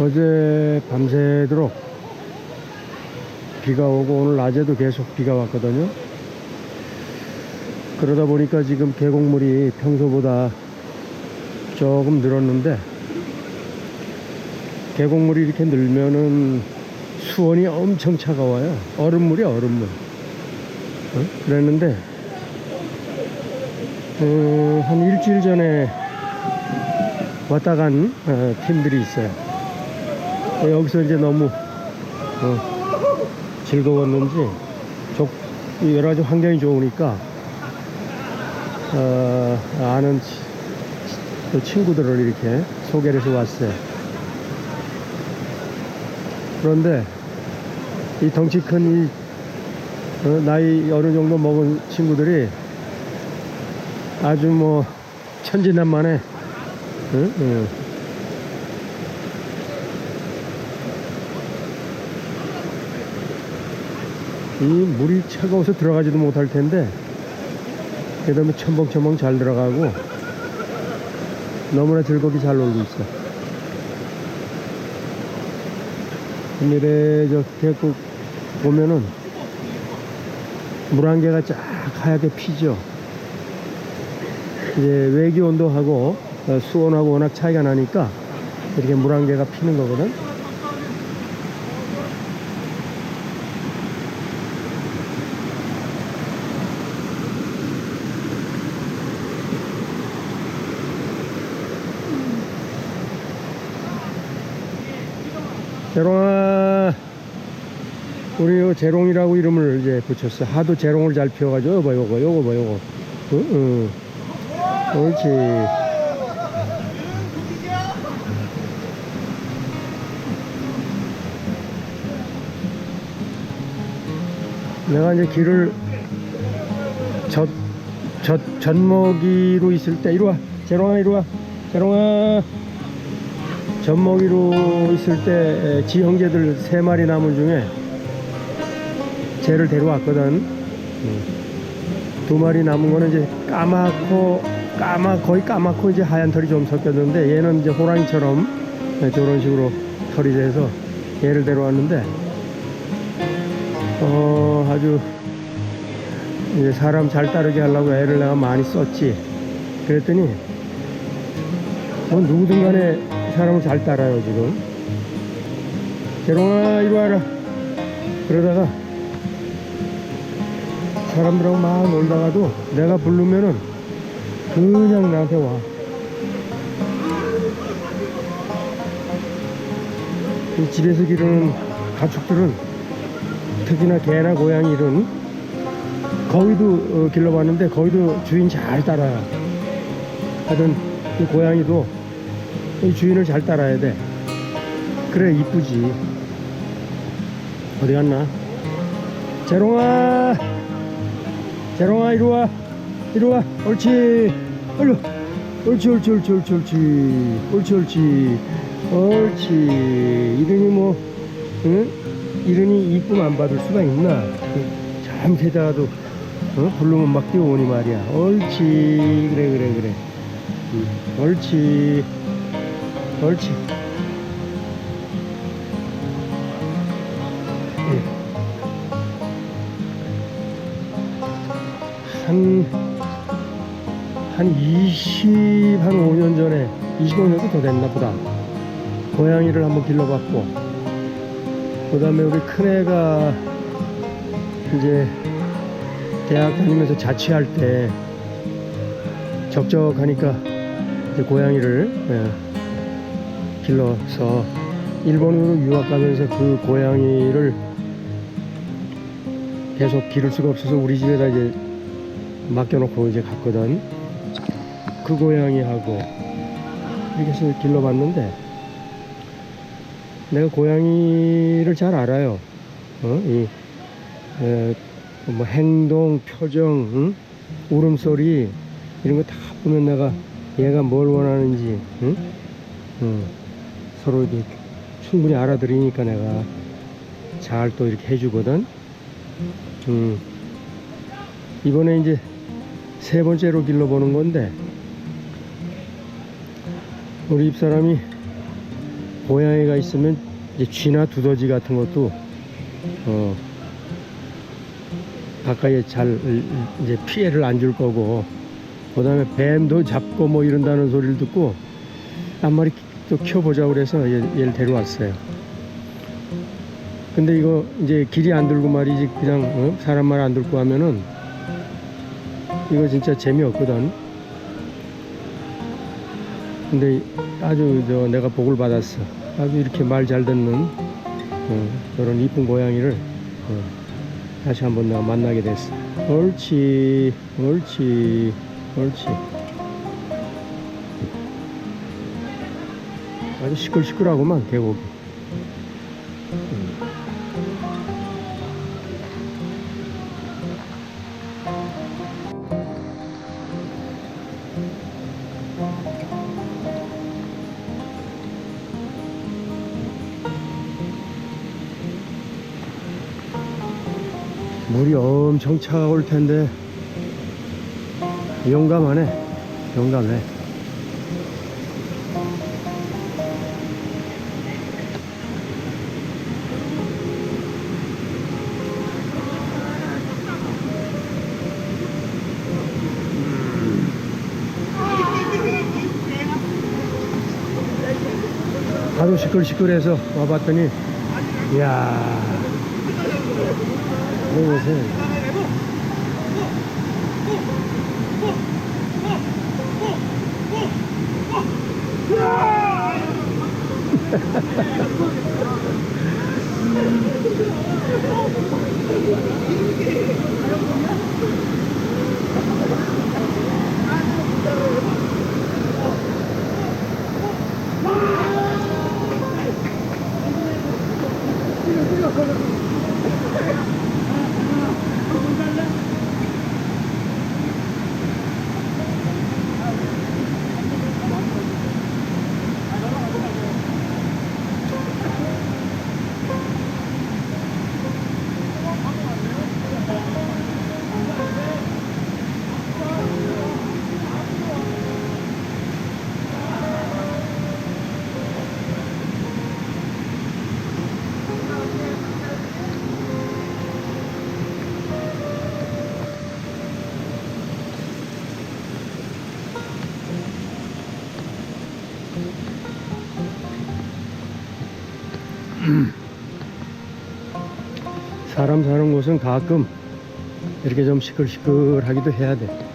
어제 밤새도록 비가 오고 오늘 낮에도 계속 비가 왔거든요. 그러다 보니까 지금 계곡물이 평소보다 조금 늘었는데 계곡물이 이렇게 늘면은 수온이 엄청 차가워요. 얼음물이야 얼음물. 어? 그랬는데 어, 한 일주일 전에 왔다 간 어, 팀들이 있어요. 어, 여기서 이제 너무 어, 즐거웠는지 조, 이 여러 가지 환경이 좋으니까 어, 아는 치- 또 친구들을 이렇게 소개를 해서 왔어요. 그런데 이 덩치 큰 이, 어, 나이 어느 정도 먹은 친구들이 아주 뭐 천진난만해. 응? 응. 이 물이 차가워서 들어가지도 못할 텐데 그 다음에 첨벙첨벙 잘 들어가고 너무나 즐겁게 잘 놀고 있어. 미래 저 계곡 보면은 물안개가 쫙 하얗게 피죠. 이제 외기 온도하고 어, 수온하고 워낙 차이가 나니까 이렇게 물안개가 피는 거거든. 재롱아 우리 요 재롱이라고 이름을 이제 붙였어. 하도 재롱을 잘 피워가지고 요거 봐 요거 요거 봐 요거. 응, 응. 옳지. 내가 이제 길을 젖, 젖, 젖먹이로 있을 때 이리 와. 재롱아 이리 와. 재롱아 젖먹이로 있을 때 지 형제들 세 마리 남은 중에 쟤를 데려왔거든. 음. 두 마리 남은 거는 이제 까맣고 까마 거의 까맣고 이제 하얀 털이 좀 섞였는데 얘는 이제 호랑이처럼 네, 저런 식으로 털이 돼서 얘를 데려왔는데 어 아주 이제 사람 잘 따르게 하려고 애를 내가 많이 썼지. 그랬더니 뭐 누구든 간에 사람을 잘 따라요 지금. 재롱아 이리 와라. 그러다가 사람들하고 막 놀다가도 내가 부르면은 그냥 나한테 와. 이 집에서 기르는 가축들은 특히나 개나 고양이 이런 거위도 어, 길러봤는데 거위도 주인 잘 따라요. 하여튼 이 고양이도 이 주인을 잘 따라야 돼. 그래 이쁘지. 어디 갔나? 재롱아, 재롱아 이리 와, 이리 와. 옳지. 얼른. 옳지, 옳지, 옳지, 옳지, 옳지, 옳지, 옳지, 옳지. 이런이 뭐, 응? 이런이 이쁨 안 받을 수가 있나? 참 세다가도 어? 부르면 막 뛰어오니 말이야. 옳지, 그래, 그래, 그래. 응. 옳지. 옳지. 예. 한, 한 20, 한 5년 전에, 25년도 더 됐나 보다. 고양이를 한번 길러봤고, 그 다음에 우리 큰애가 이제 대학 다니면서 자취할 때 적적하니까 이제 고양이를 예, 길러서 일본으로 유학 가면서 그 고양이를 계속 기를 수가 없어서 우리 집에다 이제 맡겨놓고 이제 갔거든. 그 고양이하고 이렇게 해서 길러봤는데 내가 고양이를 잘 알아요. 어? 이, 에, 뭐 행동, 표정, 응? 울음소리 이런 거 다 보면 내가 얘가 뭘 원하는지 응? 응. 서로 이렇게 충분히 알아들으니까 내가 잘 또 이렇게 해주거든. 음. 이번에 이제 세 번째로 길러보는 건데 우리 집사람이 고양이가 있으면 이제 쥐나 두더지 같은 것도 어 가까이에 잘 이제 피해를 안 줄 거고 그 다음에 뱀도 잡고 뭐 이런다는 소리를 듣고 한 마리 또 키워보자 그래서 얘, 얘를 데려왔어요. 근데 이거 이제 길이 안 들고 말이지 그냥 어? 사람 말안 듣고 하면은 이거 진짜 재미없거든. 근데 아주 저 내가 복을 받았어. 아주 이렇게 말 잘 듣는 어, 그런 이쁜 고양이를 어, 다시 한번 내가 만나게 됐어. 옳지, 옳지, 옳지. 아주 시끌시끌하구만 계곡이. 물이 엄청 차가울 텐데 용감하네 용감해 하도 시끌시끌해서 와봤더니 이야. 보세요 사람 사는 곳은 가끔 이렇게 좀 시끌시끌하기도 해야 돼.